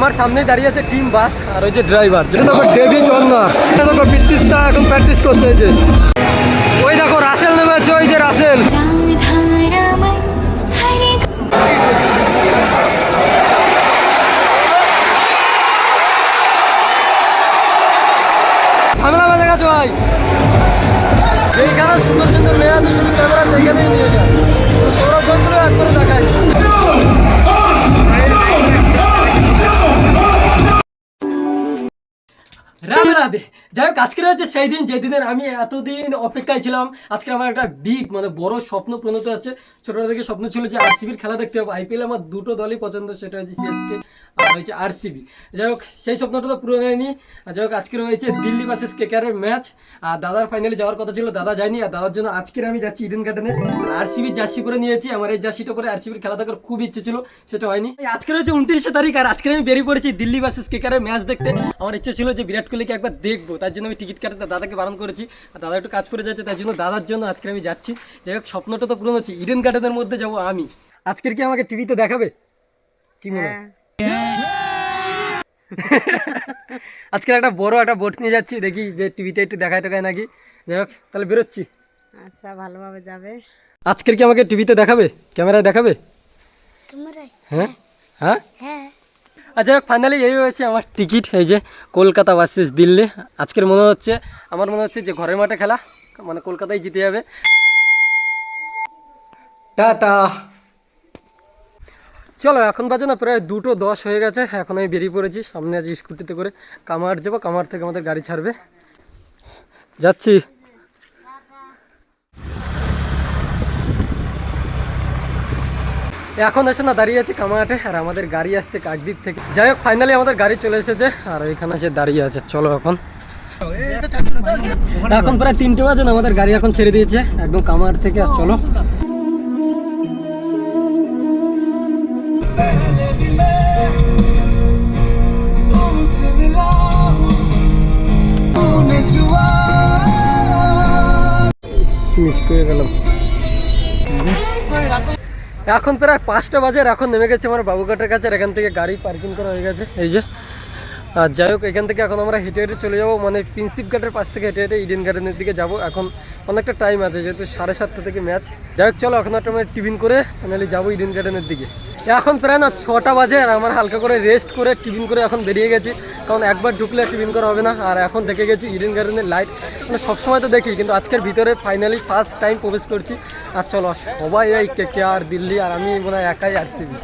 আমার সামনে দাঁড়িয়ে আছে টিম বাস আর ওই যে ড্রাইভার। যেটা দেখো ডেভিড ওয়ার্নার এটা দেখো বিদ্যুৎটা এখন প্র্যাকটিস করছে এই যে। ওই দেখো রাসেল নেমে আছে, ওই যে রাসেল ঝামেলা বেঁধে গেছে ভাই। যেইখানে সুন্দর সুন্দর মেয়ে আছে, শুধু ক্যামেরা সেইখানেই নিয়ে যায়। সৌরভ বন্ধুরা একবারে দেখায় রাধে রাধে যাই হোক সেই দিন আমি এতদিন অপেক্ষায় ছিলাম আজকে আমার একটা বিগ মানে বড় স্বপ্ন পূর্ণত আছে ছোটবেলা থেকে স্বপ্ন ছিল যে আরসিবির খেলা দেখতে হবে আইপিএল আমার দুটো দলই পছন্দ, সেটা হচ্ছে সিএসকে আর হচ্ছে আরসিবি যাই হোক সেই স্বপ্নটা তো হয়নি। যাই হোক দিল্লি ভার্সেস ম্যাচ আর দাদার ফাইনালে যাওয়ার কথা ছিল, দাদা যায়নি। আর দাদার জন্য আজকের আমি যাচ্ছি ইডেন গার্ডেনে আরসিবি জার্সি করে নিয়েছি। আমার এই জার্সিটা পরে আরসিবির খেলা দেখার খুব ইচ্ছে ছিল, সেটা হয়নি। আজকে রয়েছে উনত্রিশে তারিখ, আর আজকে আমি বেরিয়ে পড়েছি দিল্লি ভার্সেস কেকারের ম্যাচ দেখতে। আমার ইচ্ছে ছিল যে বিরাট কোহলিকে একবার দেখব। তার জন্য আমি টিকিট কাটাতে দাদাকে বারণ করেছি। আর দাদা একটু কাজ করে যাচ্ছে তার জন্য দাদার জন্য আজকে আমি যাচ্ছি। যাই হোক স্বপ্নটা তো পূরণ হচ্ছে। ইডেন গার্ডেনের মধ্যে যাব আমি। আজকের কি আমাকে টিভিতে দেখাবে? কি মনে হয়? আজকের একটা বড় একটা বোট নিয়ে যাচ্ছি। দেখি যে টিভিতে একটু দেখায় টেখায় নাকি। যাই হোক তাহলে বেরোচ্ছি। আচ্ছা ভালোভাবে যাবে। আজকের কি আমাকে টিভিতে দেখাবে? ক্যামেরায় দেখাবে? হ্যাঁ? হ্যাঁ। হ্যাঁ হ্যাঁ আচ্ছা ফাইনালি এই হয়েছে আমার টিকিট এই যে কলকাতা ভার্সেস দিল্লি। আজকের মনে হচ্ছে, আমার মনে হচ্ছে যে ঘরের মাঠে খেলা মানে কলকাতায় জিতে যাবে। টাটা। চলো, এখন বাজে না, প্রায় দুটো দশ হয়ে গেছে। এখন আমি বেরিয়ে পড়েছি, সামনে আজ স্কুটিতে করে কামার যাব, কামার থেকে আমাদের গাড়ি ছাড়বে। যাচ্ছি। এখন এসে না দাঁড়িয়ে আছে কামাহাটে আর আমাদের গাড়ি আসছে কাকদ্বীপ থেকে। যাই হোক ফাইনালি আমাদের গাড়ি চলে এসেছে, আর এখানে এসে দাঁড়িয়ে আছে, চলো এখন। এখন প্রায় তিনটে বাজে আমাদের গাড়ি এখন ছেড়ে দিয়েছে, একদম কামার থেকে, আর চলো। মিস করে গেলাম। এখন প্রায় পাঁচটা বাজার এখন নেমে গেছে আমার বাবুঘাটের কাছে এখান থেকে গাড়ি পার্কিং করা হয়ে গেছে। এই যে আর যাই হোক, এখান থেকে এখন আমরা হেঁটে হেঁটে চলে যাব। মানে প্রিন্সিপ ঘাটের পাশ থেকে হেঁটে হেঁটে ইডেন গার্ডেনের দিকে যাব। এখন অনেকটা টাইম আছে, যেহেতু সাড়ে সাতটা থেকে ম্যাচ যাই হোক, চলো, এখন একটা আমরা টিফিন করে ফাইনালি যাব ইডেন গার্ডেনের দিকে। এখন প্রায় না ছটা বাজে আর আমার হালকা করে রেস্ট করে, টিফিন করে এখন বেরিয়ে গেছি। কারণ একবার ঢুকলে টিফিন করা হবে না। আর এখন দেখে গেছি ইডেন গার্ডেনের লাইট মানে সবসময় তো দেখি, কিন্তু আজকের ভিতরে ফাইনালি ফার্স্ট টাইম প্রবেশ করছি। আর চলো, সবাই এই কে কে আর দিল্লি আর আমি মনে হয় একাই আসছিবি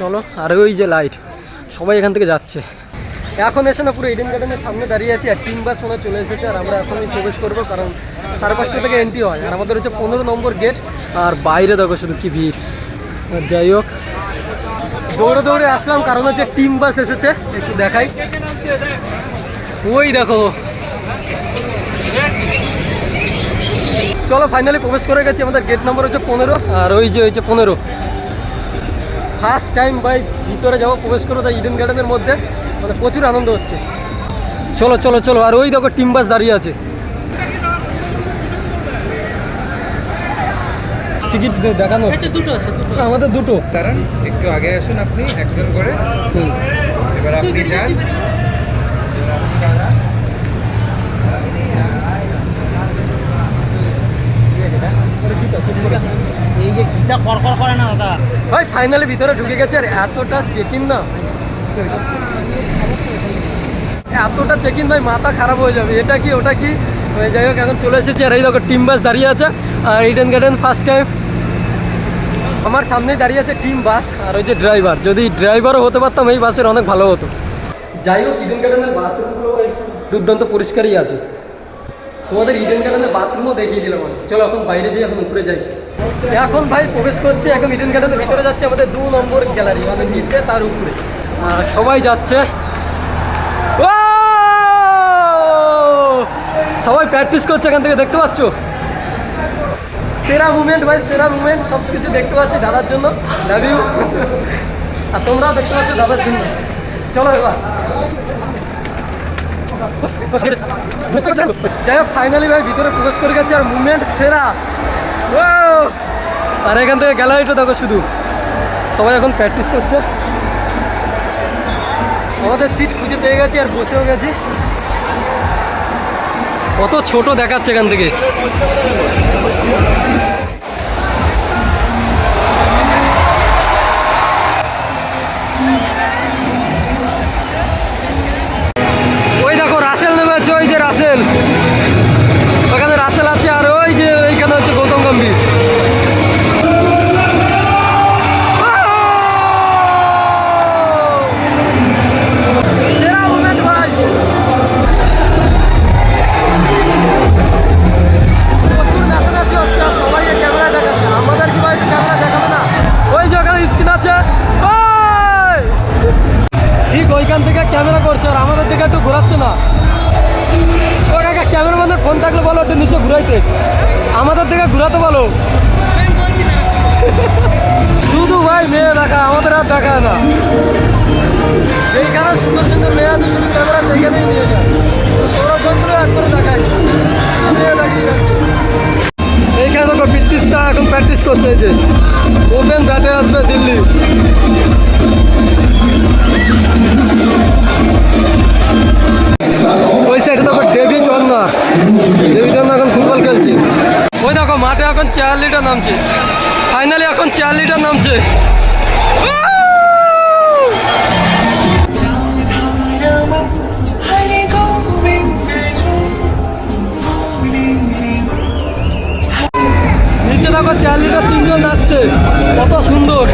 চলো, আর ওই যে লাইট সবাই এখান থেকে যাচ্ছে। এখন এসে না পুরো ইডেন গার্ডেনের সামনে দাঁড়িয়ে আছি, আর টিম বাস মনে চলে এসেছে, আর আমরা এখনই প্রবেশ করব, কারণ সাড়ে পাঁচটা থেকে এন্ট্রি হয়। আর আমাদের হচ্ছে পনেরো নম্বর গেট আর বাইরে দেখো শুধু কি ভিড়। যাই হোক, দৌড়ে দৌড়ে আসলাম, কারণ হচ্ছে টিম বাস এসেছে, একটু দেখাই। ওই দেখো। চলো ফাইনালি প্রবেশ করে গেছি, আমাদের গেট নম্বর হচ্ছে পনেরো, আর ওই যে হচ্ছে পনেরো। ফার্স্ট টাইম ভাই ভিতরে যাব, প্রবেশ করব তাই ইডেন গার্ডেনের মধ্যে। মানে প্রচুর আনন্দ হচ্ছে। চলো চলো চলো আর ওই দেখো টিম বাস দাঁড়িয়ে আছে। টিকিট দেখানো দুটো আছে আমাদের দুটো। দাঁড়ান একটু আগে আসুন আপনি একজন করে। এবার আপনি যান। এই যে করে না দাদা। ভাই ফাইনালি ভিতরে ঢুকে গেছে আর এতটা চেকিং না। এতটা চেক ইন ভাই, মাথা খারাপ হয়ে যাবে। এটা কি, ওটা কি? ওই যাই হোক, এখন চলে এসেছি আর এই দেখো টিম বাস দাঁড়িয়ে আছে আর ইডেন গার্ডেন ফার্স্ট টাইম আমার সামনেই দাঁড়িয়ে আছে টিম বাস আর ওই যে ড্রাইভার যদি ড্রাইভারও হতে পারতাম, এই বাসের অনেক ভালো হতো। যাই হোক ইডেন গার্ডেনের বাথরুমগুলো দুর্দান্ত পরিষ্কারই আছে। তোমাদের ইডেন গার্ডেনের বাথরুমও দেখিয়ে দিলাম চলো, এখন বাইরে যাই এখন উপরে যাই। এখন ভাই প্রবেশ করছে, এখন ইডেন গার্ডেনের ভিতরে যাচ্ছে আমাদের দু নম্বর গ্যালারি মানে নিচে, তার উপরে। আর সবাই যাচ্ছে। সবাই প্র্যাকটিস করছে এখান থেকে, দেখতে পাচ্ছ? সেরা মুভমেন্ট ভাই, সেরা মুভমেন্ট সব কিছু দেখতে পাচ্ছি দাদার জন্য। লাভ ইউ আর তোমরাও দেখতে পাচ্ছ দাদার জন্য। চলো এবার। যাই হোক ফাইনালি ভাই, ভিতরে প্রবেশ করে গেছে আর মুভমেন্ট সেরা। আর এখান থেকে গ্যালারিটা দেখো শুধু। সবাই এখন প্র্যাকটিস করছে। আমাদের সিট খুঁজে পেয়ে গেছি আর বসেও গেছি। কত ছোট দেখাচ্ছে এখান থেকে। বলো ঘুরাইতে। আমাদের দিকে ঘুরাতে বলো। শুধু ভাই মেয়ে দেখা, আমাদের আর দেখা না। যেইখানে সুন্দর সুন্দর মেয়ে আছে, শুধু ক্যামেরা সেইখানেই নিয়ে যায়। তো সৌরভ বন্ধুরা একবার দেখায় মেয়ে দেখিয়ে যাচ্ছে এইখানে দেখো পিত্তিসটা এখন প্র্যাকটিস করছে এই যে। ওপেন ব্যাটে আসবে দিল্লি। লিটার নামছে। ফাইনালি এখন চার লিটার নামছে। নিচে দেখো চার লিটার তিনজন নাচছে। কত সুন্দর।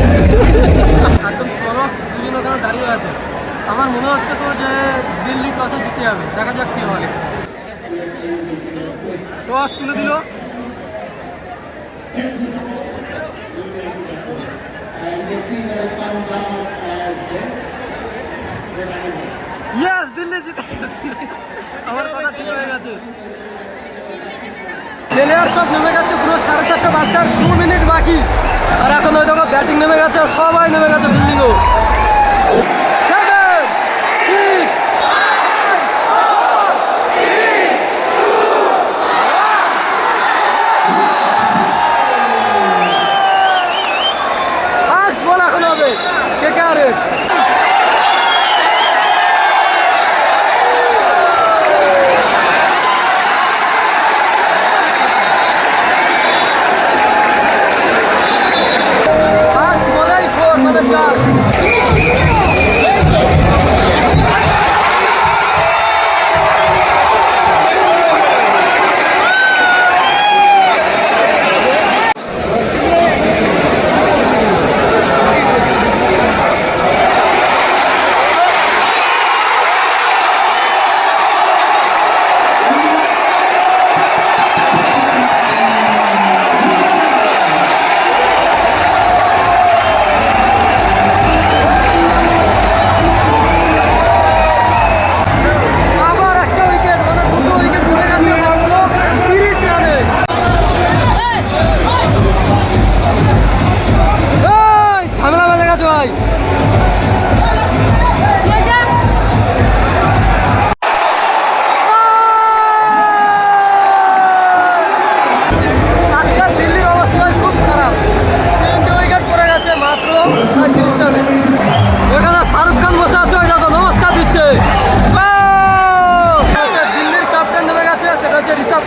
দুজন দাঁড়িয়ে আছে। আমার মনে হচ্ছে তো যে দিল্লি টসে জিতে যাবে। দেখা যাক কি হয়। টস তুলে দিল। ইয়েস দিল্লি জিতে আমার কথা হয়ে গেছে। প্লেয়ার সব নেমে গেছে, পুরো সাড়ে চারটে বাজতে আর দু মিনিট বাকি। আর এখন ওই দেখো ব্যাটিং নেমে গেছে, সবাই নেমে গেছে ফিল্ডিংও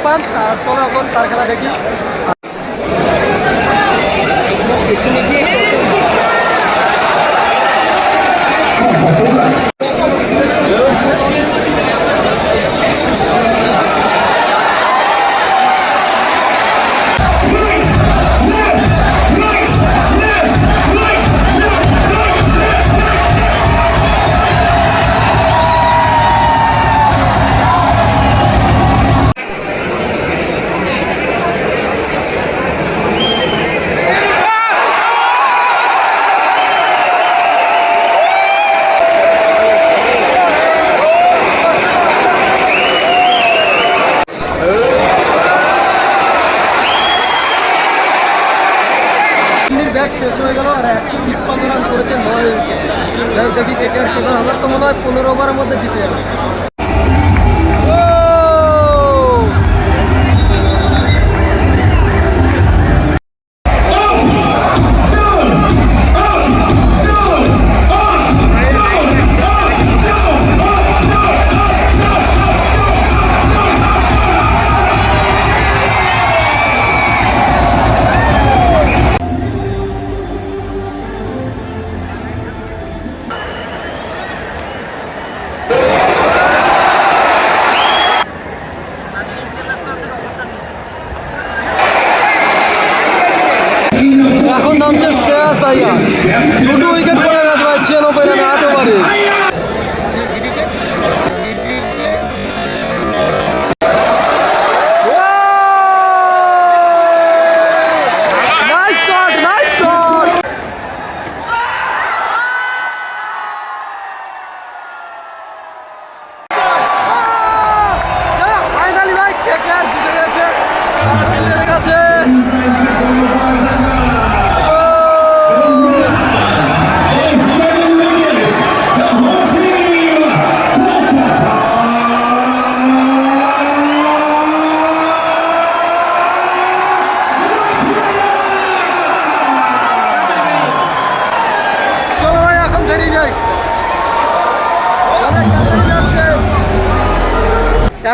পান্ত আর চলো এখন তার খেলা দেখি। শেষ হয়ে গেল আর একশো তিপ্পান্ন রান করেছে নয় উইকেট। দেখি কে কে আর কেদার আমার তো মনে হয় পনেরো ওভারের মধ্যে জিতে যাবে।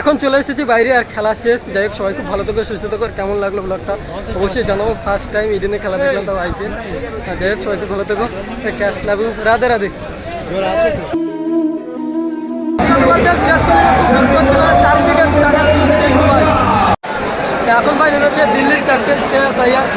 এখন চলে এসেছি, বাইরে আর খেলা শেষ। যাই হোক, সবাই খুব ভালো থেকো, সুস্থ থেকো। কেমন লাগল ব্লগটা অবশ্যই জানাব ফার্স্ট টাইম ইডেনে খেলা দেখলাম তো আইপিএল আর যাই হোক, সবাই খুব ভালো থেকো। লাগু রাধে রাধে। এখন ভাই নেমেছে দিল্লির ক্যাপ্টেন শ্রেয়াস আইয়ার